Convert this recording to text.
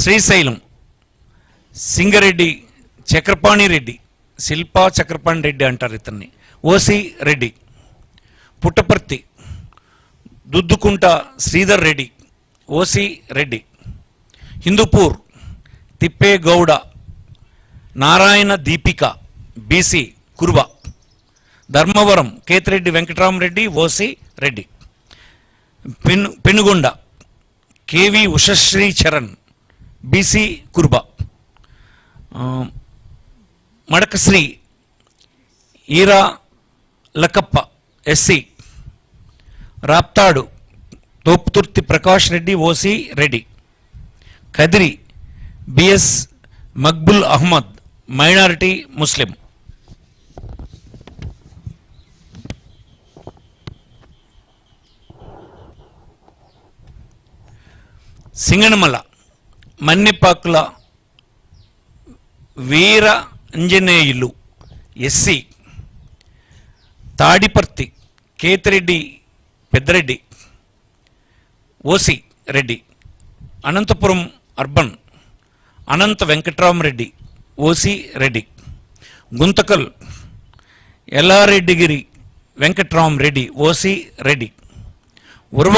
శ్రీశైలం సింగరెడ్డి చక్రపాణి రెడ్డి శిల్పా చక్రపాణి రెడ్డి అంటారు ఇతన్ని. OC Reddy Puttaparthi Duddukunta Sridhar Reddy OC Reddy Hindupur Thippe Gowda Narayana Deepika BC Kuruba Dharmavaram Kethireddy Venkatarami Reddy OC Reddy. పెను Penukonda KV Ushasri Charan BC Kuruba. Madakasira Eera Lakkappa SC. Raptadu Thopudurthi Prakash Reddy OC Reddy. Kadiri BS Maqbool Ahmed minority Muslim. Singanamala. Mannipakula Veera Anjaneyulu SC Tadipatri Kethireddy Peddareddy OC Reddy Anantapur urban Anantha Venkatrami Reddy OC Reddy Guntakal Yellareddygari Venkatrami Reddy OC Reddy ఉర్వ